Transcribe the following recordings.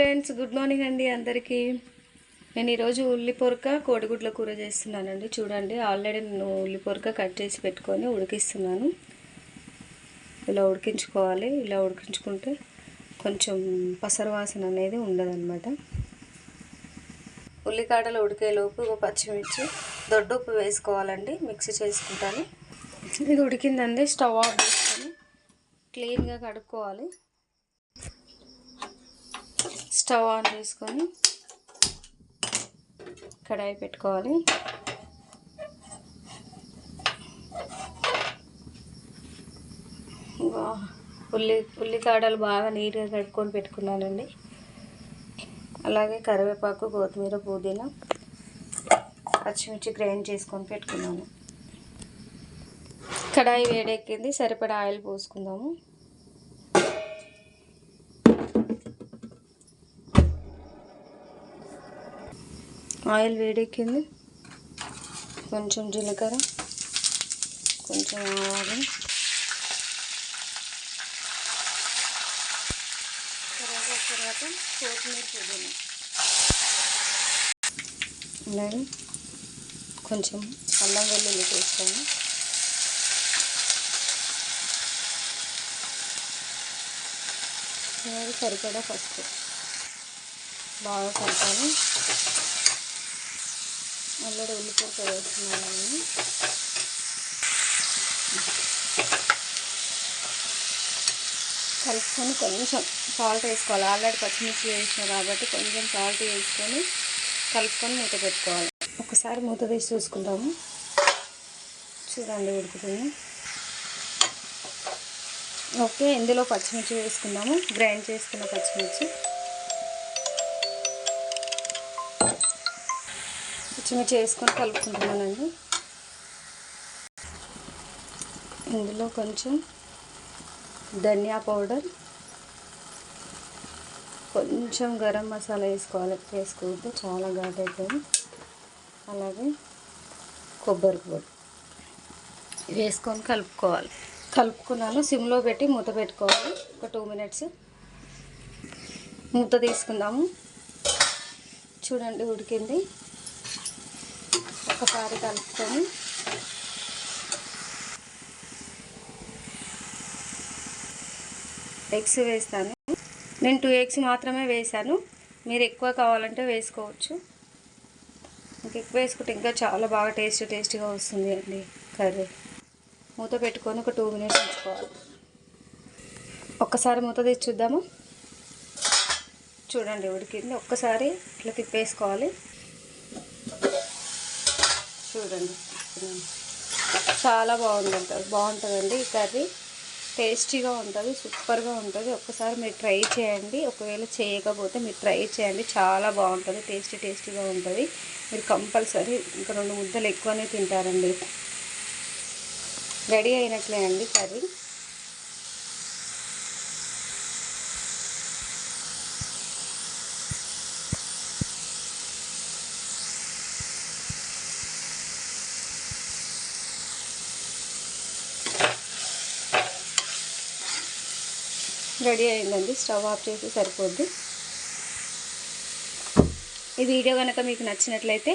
Friends good morning అండి అందరికీ. నేను ఈరోజు ఉల్లి పొరక కోడిగుడ్ల కూర చేస్తున్నానండి. చూడండి ఆల్రెడీ నేను ఉల్లి పొరక కట్ చేసి పెట్టుకొని ఉడికిస్తున్నాను. ఇలా ఉడికించుకోవాలి. ఇలా ఉడికించుకుంటే కొంచెం పసరు వాసన అనేది ఉండదన్నమాట. ఉల్లికాడలు ఉడికేలోపు ఒక పచ్చిమిర్చి దొడ్డుప్పు వేసుకోవాలండి. మిక్సీ చేసుకుంటాను. ఇది ఉడికిందండి. స్టవ్ ఆఫ్ చేసుకొని క్లీన్గా కడుక్కోవాలి. స్టవ్ ఆన్ చేసుకొని కడాయి పెట్టుకోవాలి. ఉల్లి ఉల్లికాడలు బాగా నీట్గా కడుక్కొని పెట్టుకున్నానండి. అలాగే కరివేపాకు కొత్తిమీర పుదీనా పచ్చిమిర్చి గ్రైండ్ చేసుకొని పెట్టుకున్నాను. కడాయి వేడెక్కింది సరిపడా ఆయిల్ పోసుకుందాము. ఆయిల్ వేడెక్కింది. కొంచెం జీలకర్ర కొంచెం ఆవాలు. తర్వాత తర్వాత కొత్తిమీర పుదీనా. అలాగే కొంచెం అల్లం వెల్లుల్లి వేస్తాను అలాగే సరిపడా ఫస్ట్ బాగా కలపాలి. ఆల్రెడీ ఉల్లిపొరక వేస్తున్నాను కలుపుకొని కొంచెం సాల్ట్ వేసుకోవాలి. ఆల్రెడీ పచ్చిమిర్చి వేసిన కాబట్టి కొంచెం సాల్ట్ వేసుకొని కలుపుకొని మూత పెట్టుకోవాలి. ఒకసారి మూత వేసి చూసుకుంటాము. చూడండి ఉడుకుతుంది. ఓకే ఇందులో పచ్చిమిర్చి వేసుకుందాము. గ్రైండ్ చేసుకున్న పచ్చిమిర్చి. పచ్చిమిర్చి వేసుకొని కలుపుకుంటున్నానండి. ఇందులో కొంచెం ధనియా పౌడర్ కొంచెం గరం మసాలా వేసుకోవాలి. వేసుకుంటే చాలా ఘాట్ అవుతుంది అలాగే కొబ్బరి పొడి వేసుకొని కలుపుకోవాలి. కలుపుకున్నాను. సిమ్లో పెట్టి మూత పెట్టుకోవాలి. ఒక టూ మినిట్స్ మూత తీసుకుందాము. చూడండి ఉడికింది. ఒకసారి కలుపుకొని ఎగ్స్ వేస్తాను. నేను టూ ఎగ్స్ మాత్రమే వేసాను మీరు ఎక్కువ కావాలంటే వేసుకోవచ్చు. ఇంకా ఎక్కువ వేసుకుంటే ఇంకా చాలా బాగా టేస్ట్ టేస్టీగా వస్తుంది అండి కర్రీ. మూత పెట్టుకొని ఒక టూ మినిట్స్ ఉంచుకోవాలి. ఒక్కసారి మూత తీసి చూద్దాము. చూడండి ఉడికింది. ఒక్కసారి ఇట్లా తిప్పేసుకోవాలి. చూడండి. చాలా బాగుంటుంది బాగుంటుందండి ఈ కర్రీ. టేస్టీగా ఉంటుంది సూపర్గా ఉంటుంది. ఒక్కసారి మీరు ట్రై చేయండి. ఒకవేళ చేయకపోతే మీరు ట్రై చేయండి. చాలా బాగుంటుంది. టేస్టీ టేస్టీగా ఉంటుంది. మీరు కంపల్సరీ ఇంకా రెండు ముద్దలు ఎక్కువనే తింటారండి. రెడీ అయినట్లే అండి కర్రీ. రెడీ అయిందండి. స్టవ్ ఆఫ్ చేసి సరిపోద్ది. ఈ వీడియో కనుక మీకు నచ్చినట్లయితే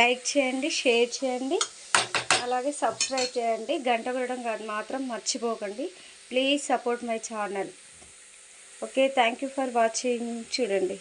లైక్ చేయండి షేర్ చేయండి అలాగే సబ్స్క్రైబ్ చేయండి. గంట కొట్టడం మాత్రం మర్చిపోకండి. Please support my channel. Okay thank you for watching. చూడండి.